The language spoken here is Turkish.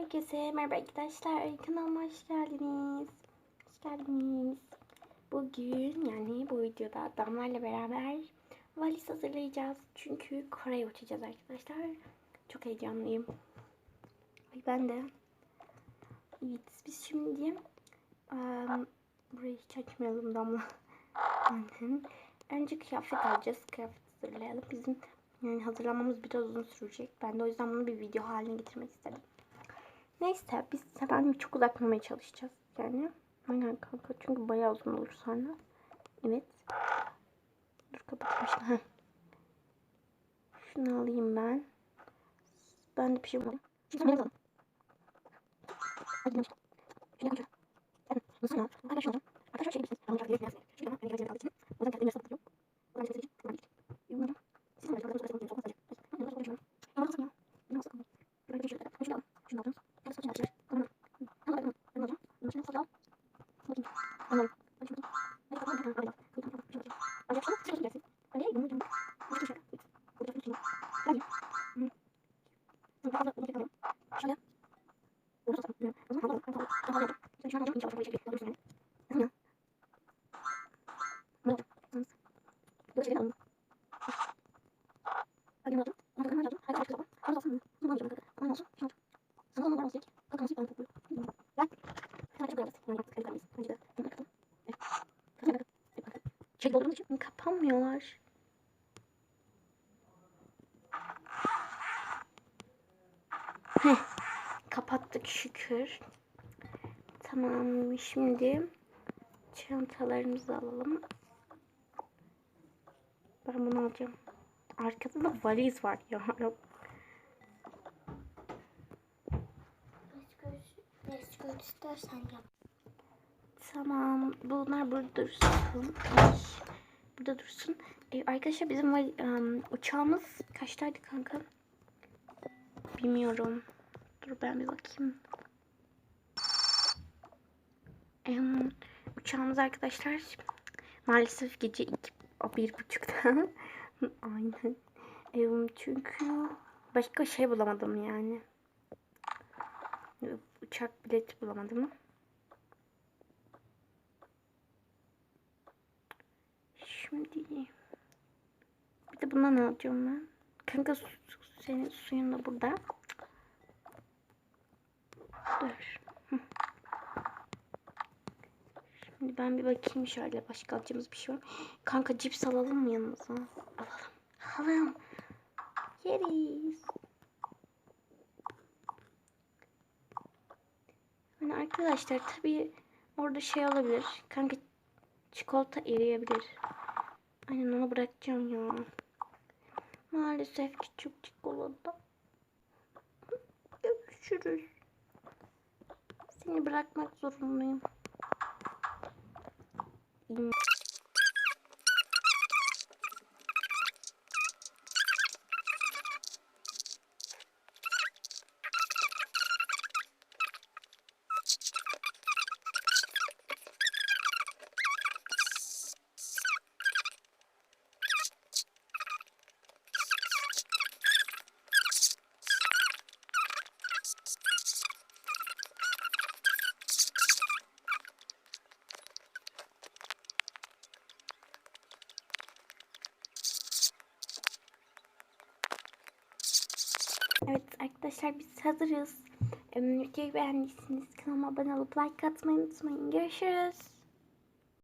Herkese merhaba arkadaşlar. Kanalıma hoş geldiniz. Hoş geldiniz. Bugün yani bu videoda Damla'yla beraber valiz hazırlayacağız. Çünkü Kore'ye uçacağız arkadaşlar. Çok heyecanlıyım. Ay ben de. Evet biz şimdi um, burayı hiç açmayalım Damla. Önce kıyafet alacağız. Kıyafet hazırlayalım. Bizim yani hazırlamamız biraz uzun sürecek. Ben de o yüzden bunu bir video haline getirmek istedim. Neyse biz hemen çok uzatmamaya çalışacağız. Yani aynen kanka çünkü bayağı uzun olur sonra. Evet. Dur. Heh. Şunu alayım ben. Ben de bir şey bulayım. Şunu ne alalım? Hadi gidelim. Şunu. Evet, nasıl ya? Arkadaşlar. Arkadaşlar şey bilirsiniz. Ben İnşallah bu çekiyor. Olursun. Ne oldu? Ne oldu? Doldurmak için kapanmıyorlar. Heh. Kapattık şükür. Tamam. Şimdi çantalarımızı alalım. Ben bunu alacağım. Arkada da valiz var ya. Başka istersen yap. Tamam. Bunlar burada dursun. Burada dursun. Ee, arkadaşlar bizim em, uçağımız kaçtaydı kanka? Bilmiyorum. Dur ben bir bakayım. Uçağımız arkadaşlar maalesef gece iki, bir buçukta. Aynen. Em, çünkü başka şey bulamadım yani. Uçak bileti bulamadım. Şimdi bir de bundan alacağım ben. Kanka su- senin suyun da burada. Dur. Şimdi ben bir bakayım şöyle başka alacağımız bir şey var. Kanka cips alalım mı yanımıza? Alalım. Alalım. Yeriz. Yani arkadaşlar tabii orada şey olabilir. Kanka çikolata eriyebilir. Aynen onu bırakacağım ya. Maalesef küçük çikolata. Görüşürüz. Seni bırakmak zorundayım. Hmm. Evet arkadaşlar biz hazırız. Videoyu beğendiyseniz kanalıma abone olup like atmayı unutmayın. Görüşürüz.